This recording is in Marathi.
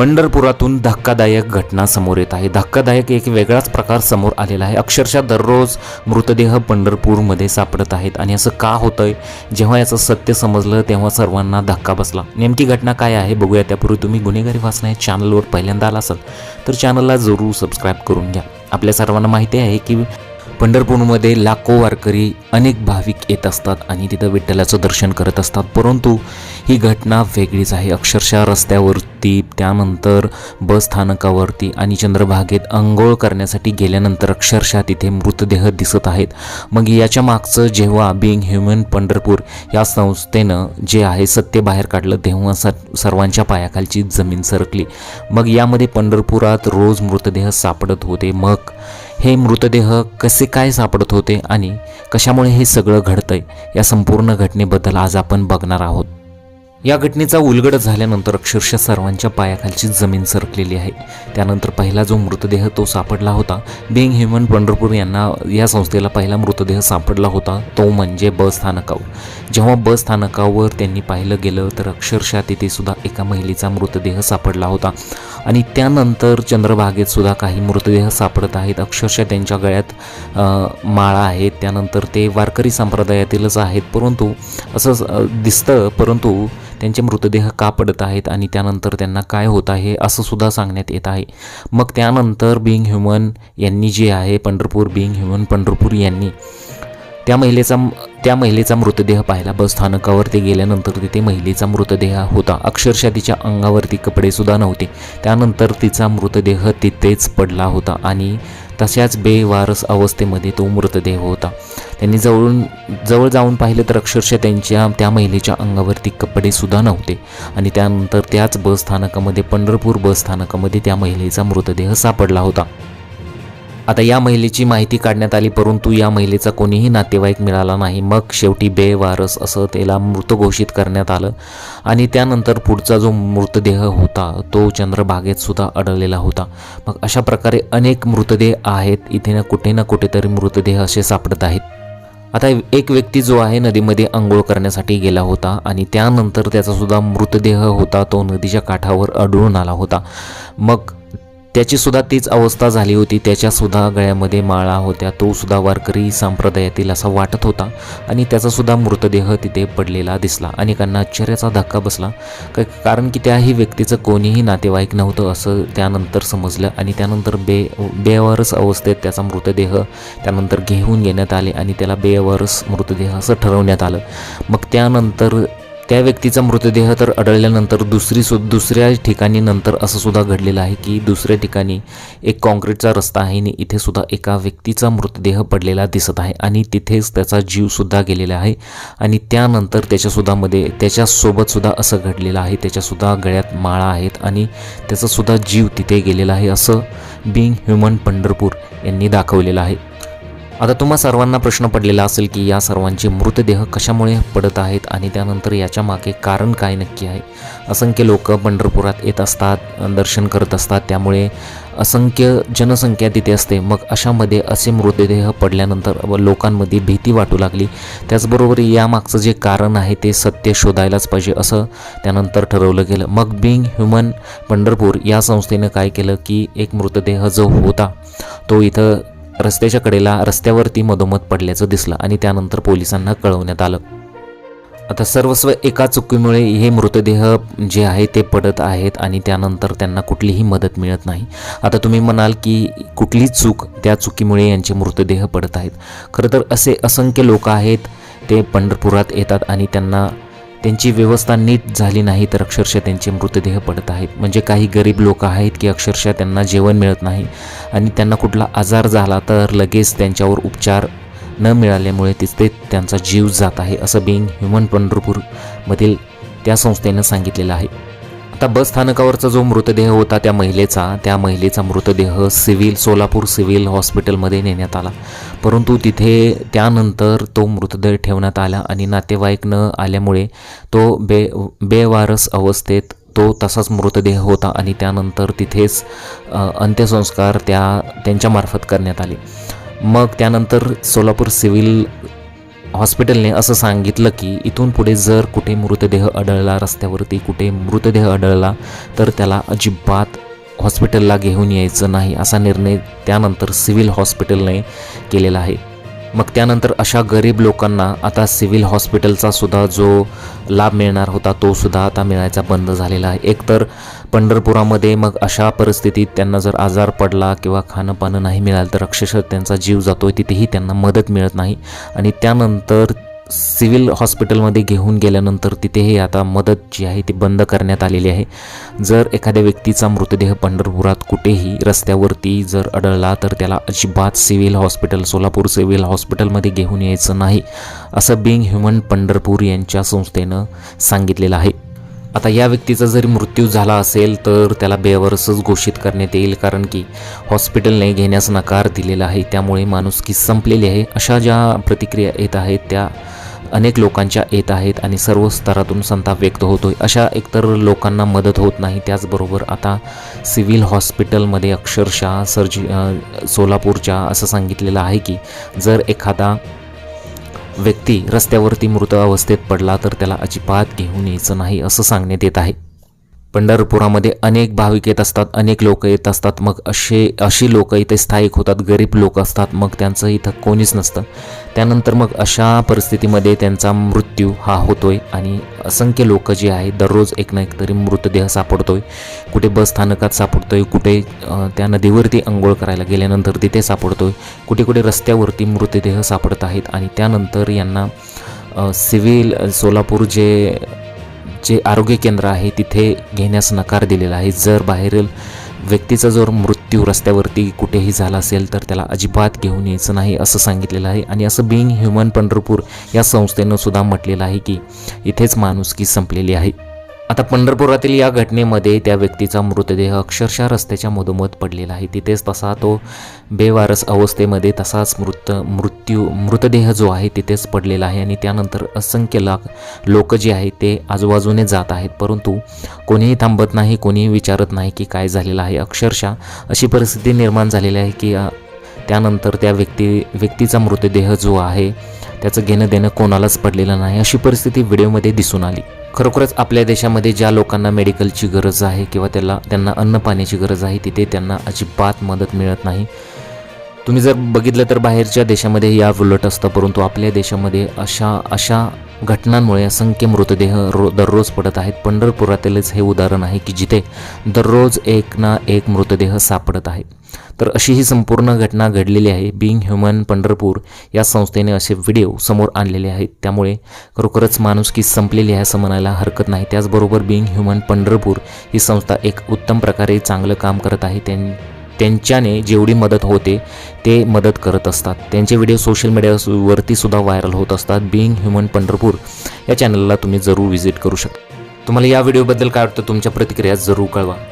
पंढरपुरातून धक्कादायक घटना समोर येत आहे. धक्कादायक एक वेगळाच प्रकार समोर आलेला आहे. अक्षरशः दररोज मृतदेह पंढरपूरमध्ये सापडत आहेत. आणि असं का होतंय? जेव्हा याचं सत्य समजलं तेव्हा सर्वांना धक्का बसला. नेमकी घटना काय आहे? बघूया. त्यापूर्वी तुम्ही गुन्हेगारी वाचना या चॅनलवर पहिल्यांदा आला असाल तर चॅनलला जरूर सबस्क्राईब करून घ्या. आपल्या सर्वांना माहिती आहे की पंढरपूरमध्ये लाखो वारकरी अनेक भाविक येत असतात आणि तिथं विठ्ठलाचं दर्शन करत असतात. परंतु ही घटना वेगळीच आहे. अक्षरशः रस्त्यावरती त्यानंतर बस स्थानकावरती आणि चंद्रभागेत अंघोळ करण्यासाठी गेल्यानंतर अक्षरशः तिथे मृतदेह दिसत आहेत. मग याच्या मागचं जेव्हा बिंग ह्युमन पंढरपूर या संस्थेनं जे आहे सत्य बाहेर काढलं तेव्हा स सर्वांच्या पायाखालची जमीन सरकली. मग यामध्ये पंढरपुरात रोज मृतदेह सापडत होते. मग हे मृतदेह कसे काय सापडत होते आणि कशामुळे हे सगळं घडतंय या संपूर्ण घटनेबद्दल आज आपण बघणार आहोत. या घटनेचा उलगड झाल्यानंतर अक्षरशः सर्वांच्या पायाखालची जमीन सरकलेली आहे. त्यानंतर पहिला जो मृतदेह तो सापडला होता बिंग ह्युमन पंढरपूर यांना या संस्थेला पहिला मृतदेह सापडला होता तो म्हणजे बस स्थानकावर. जेव्हा बस स्थानकावर त्यांनी पाहिलं गेलं तर अक्षरशः तिथे सुद्धा एका महिलेचा मृतदेह सापडला होता. आणि त्यानंतर चंद्रभागेत सुद्धा काही मृतदेह सापडत आहेत. अक्षरशः त्यांच्या गळ्यात माळा आहेत त्यानंतर ते वारकरी संप्रदायातीलच आहेत. परंतु असं दिसतं परंतु त्यांचे मृतदेह का पडत आहेत आणि त्यानंतर त्यांना काय होत आहे असं सुद्धा सांगण्यात येत आहे. मग त्यानंतर बिंग ह्युमन यांनी जे आहे पंढरपूर बिंग ह्युमन पंढरपूर यांनी त्या महिलेचा त्या महिलेचा मृतदेह पाहिला बसस्थानकावर ते गेल्यानंतर तिथे महिलेचा मृतदेह होता. अक्षरशः तिच्या अंगावरती कपडेसुद्धा नव्हते. त्यानंतर तिचा मृतदेह तिथेच पडला होता आणि तशाच बेवारस अवस्थेमध्ये तो मृतदेह होता. त्यांनी जवळून जवळ जाऊन पाहिलं तर अक्षरशः त्यांच्या त्या महिलेच्या अंगावरती कपडेसुद्धा नव्हते. आणि त्यानंतर त्याच बस स्थानकामध्ये पंढरपूर बस स्थानकामध्ये त्या महिलेचा मृतदेह सापडला होता. आता या महिलेची माहिती काढण्यात आली परंतु या महिलेचा कोणीही नातेवाईक मिळाला नाही. मग शेवटी बेवारस असं त्याला मृत घोषित करण्यात आलं आणि त्यानंतर पुढचा जो मृतदेह होता तो चंद्रभागेत सुद्धा अडवलेला होता. मग अशा प्रकारे अनेक मृतदेह आहेत इथे ना कुठे ना कुठेतरी मृतदेह असे सापडत आहेत. आता एक व्यक्ती जो आहे नदीमध्ये आंघोळ करण्यासाठी गेला होता आणि त्यानंतर त्याचा सुद्धा मृतदेह होता तो नदीच्या काठावर आढळून आला होता. मग त्याची सुद्धा तीच अवस्था झाली होती. त्याच्या सुद्धा गळ्यामध्ये माळा होत्या. तो सुद्धा वारकरी संप्रदायातील असा वाटत होता आणि त्याचा सुद्धा मृतदेह तिथे पडलेला दिसला. अनेकांना आश्चर्याचा धक्का बसला. क- कारण की त्याही व्यक्तीचं कोणीही नातेवाईक नव्हतं असं त्यानंतर समजलं आणि त्यानंतर बे बेवारस अवस्थेत त्याचा मृतदेह त्यानंतर घेऊन येण्यात आले आणि त्याला बेवारस मृतदेह असं ठरवण्यात आलं. मग त्यानंतर त्या व्यक्तीचा मृतदेह तर आढळल्यानंतर दुसरी सु दुसऱ्या ठिकाणी नंतर असं सुद्धा घडलेलं आहे की दुसऱ्या ठिकाणी एक काँक्रीटचा रस्ता आहे आणि इथे सुद्धा एका व्यक्तीचा मृतदेह पडलेला दिसत आहे आणि तिथेच त्याचा जीवसुद्धा गेलेला आहे आणि त्यानंतर त्याच्यासुद्धा मध्ये त्याच्यासोबतसुद्धा असं घडलेलं आहे. त्याच्यासुद्धा गळ्यात माळा आहेत आणि त्याचासुद्धा जीव तिथे गेलेला आहे असं बिंग ह्युमन पंढरपूर यांनी दाखवलेलं आहे. आता तुम्हा सर्वांना प्रश्न पडलेला असेल की या सर्वांचे मृतदेह कशामुळे पडत आहेत आणि त्यानंतर याच्या मागे कारण काय नक्की आहे? असंख्य लोक पंढरपुरात येत असतात दर्शन करत असतात त्यामुळे असंख्य जनसंख्या तिथे असते. मग अशामध्ये असे मृतदेह पडल्यानंतर लोकांमध्ये भीती वाटू लागली. त्याचबरोबर यामागचं जे कारण आहे ते सत्य शोधायलाच पाहिजे असं त्यानंतर ठरवलं गेलं. मग बिंग ह्युमन पंढरपूर या संस्थेनं काय केलं की एक मृतदेह जो होता तो इथं रस्त्याच्या कडेला रस्त्यावरती मधोमध पडल्याचं दिसलं आणि त्यानंतर पोलिसांना कळवण्यात आलं. आता सर्वस्व एका चुकीमुळे हे मृतदेह जे आहे ते पडत आहेत आणि त्यानंतर त्यांना कुठलीही मदत मिळत नाही. आता तुम्ही म्हणाल की कुठली चूक त्या चुकीमुळे यांचे मृतदेह पडत आहेत. खरं तर असे असंख्य लोक आहेत ते पंढरपुरात येतात आणि त्यांना त्यांची व्यवस्था नीट झाली नाही तर अक्षरशः त्यांचे मृतदेह पडत आहेत. म्हणजे काही गरीब लोक आहेत की अक्षरशः त्यांना जेवण मिळत नाही आणि त्यांना कुठला आजार झाला तर लगेच त्यांच्यावर उपचार न मिळाल्यामुळे तिथे त्यांचा जीव जात आहे असं बिंग ह्युमन पंढरपूरमधील त्या संस्थेनं सांगितलेलं आहे. आता बस स्थानकावरचा जो मृतदेह होता त्या महिलेचा त्या महिलेचा मृतदेह सिव्हिल सोलापूर सिव्हिल हॉस्पिटलमध्ये नेण्यात आला. परंतु तिथे त्यानंतर तो मृतदेह ठेवण्यात आला आणि नातेवाईक न आल्यामुळे तो बे बेवारस अवस्थेत तो तसाच मृतदेह होता आणि त्यानंतर तिथेच अंत्यसंस्कार त्या त्यांच्यामार्फत करण्यात आले. मग त्यानंतर सोलापूर सिव्हिल हॉस्पिटलने असं सांगितलं की इथून पुढे जर कुठे मृतदेह आढळला रस्त्यावरती कुठे मृतदेह आढळला तर त्याला अजिबात हॉस्पिटलला घेऊन यायचं नाही असा निर्णय त्यानंतर सिव्हिल हॉस्पिटलने केलेला आहे. मग त्यानंतर अशा गरीब लोकांना आता सिव्हिल हॉस्पिटलचा सुद्धा जो लाभ मिळणार होता तो सुद्धा आता मिळायचा बंद झालेला आहे. एकतर पंढरपुरामध्ये मग अशा परिस्थितीत त्यांना जर आजार पडला किंवा खाणं पाणं नाही मिळालं तर अक्षरशः त्यांचा जीव जातो आहे तिथेही त्यांना मदत मिळत नाही. आणि त्यानंतर सिव्हिल हॉस्पिटलमध्ये घेऊन गेल्यानंतर तिथेही आता मदत जी आहे ती बंद करण्यात आलेली आहे. जर एखाद्या व्यक्तीचा मृतदेह पंढरपुरात कुठेही रस्त्यावरती जर अडळला तर त्याला अजिबात सिव्हिल हॉस्पिटल सोलापूर सिव्हिल हॉस्पिटलमध्ये घेऊन यायचं नाही असं बिंग ह्युमन पंढरपूर यांच्या संस्थेनं सांगितलेलं आहे. आता या व्यक्तीचा जरी मृत्यू झाला असेल तर त्याला बेवारसच घोषित करण्यात येईल कारण की हॉस्पिटलने घेण्यास नकार दिलेला आहे. त्यामुळे माणुसकी संपलेली आहे. अशा ज्या प्रतिक्रिया येत आहेत त्या अनेक लोकांच्या येत आहेत आणि सर्व स्तरातून संताप व्यक्त होतोय. अशा एकतर लोकांना मदत होत नाही त्याचबरोबर आता सिव्हिल हॉस्पिटलमध्ये अक्षरशः सर्जी सोलापूरच्या असं सांगितलेलं आहे की जर एखादा व्यक्ती रस्त्यावरती मृत अवस्थेत पडला तर त्याला अजिबात घेऊन यायचं नाही असं सांगण्यात येत आहे. पंढरपुरामध्ये अनेक भाविक येत असतात अनेक लोक येत असतात. मग असे अशी लोक इथे स्थायिक होतात गरीब लोक असतात. मग त्यांचं इथं कोणीच नसतं. त्यानंतर मग अशा परिस्थितीमध्ये त्यांचा मृत्यू हा होतोय आणि असंख्य लोक जे आहेत दररोज एक ना एक तरी मृतदेह सापडतोय. कुठे बस स्थानकात सापडतोय कुठे त्या नदीवरती आंघोळ करायला गेल्यानंतर तिथे सापडतोय. कुठे कुठे रस्त्यावरती मृतदेह सापडत आहेत आणि त्यानंतर यांना सिव्हिल सोलापूर जे जे आरोग्य केंद्र आहे तिथे घेण्यास नकार दिलेला आहे. जर बाहेरील व्यक्तीचा जर मृत्यू रस्त्यावरती कुठेही झाला असेल तर त्याला अजिबात घेऊन यायचं नाही असं सांगितलेलं आहे. आणि असं बिंग ह्युमन पंढरपूर या संस्थेनं सुद्धा म्हटलेलं आहे की इथेच माणुसकी संपलेली आहे. आता पंढरपुरातील या घटनेमध्ये त्या व्यक्तीचा मृतदेह अक्षरशः रस्त्याच्या मधोमध पडलेला आहे. तिथेच तसा तो बेवारस अवस्थेमध्ये तसाच मृत मृत्यू मृतदेह जो आहे तिथेच पडलेला आहे आणि त्यानंतर असंख्य लाख लोक जे आहेत ते आजूबाजूने जात आहेत. परंतु कोणीही थांबत नाही कोणीही विचारत नाही की काय झालेलं आहे. अक्षरशः अशी परिस्थिती निर्माण झालेली आहे की त्यानंतर त्या व्यक्ती व्यक्तीचा मृतदेह जो आहे त्याचं घेणं देणं कोणालाच पडलेलं नाही. अशी परिस्थिती व्हिडिओमध्ये दिसून आली. खरोखरच आपल्या देशामध्ये ज्या लोकांना मेडिकलची गरज आहे किंवा त्याला त्यांना अन्न पाण्याची गरज आहे तिथे त्यांना अजिबात मदत मिळत नाही. तुम्ही जर बघितलं तर बाहेरच्या देशामध्ये या उलट असतं परंतु आपल्या देशामध्ये अशा अशा घटनांमुळे असंख्य मृतदेह रो दररोज पडत आहेत. पंढरपुरातीलच हे उदाहरण आहे की जिथे दररोज एक ना एक मृतदेह सापडत आहे. तर अशी ही संपूर्ण घटना घडलेली आहे. बिंग ह्युमन पंढरपूर या संस्थेने असे व्हिडिओ समोर आणलेले आहेत. त्यामुळे खरोखरच माणुसकी संपलेली आहे असं म्हणायला हरकत नाही. त्याचबरोबर बिंग ह्युमन पंढरपूर ही संस्था एक उत्तम प्रकारे चांगलं काम करत आहे. त्यां त्यांच्याने जेवढी मदत होते ते मदत करत असतात. त्यांचे व्हिडिओ सोशल मीडियावरती सुद्धा व्हायरल होत असतात. बिईंग ह्युमन पंढरपूर या चॅनलला तुम्ही जरूर व्हिजिट करू शकता. तुम्हाला या व्हिडिओबद्दल काय वाटतं? तुमच्या प्रतिक्रिया जरूर कळवा.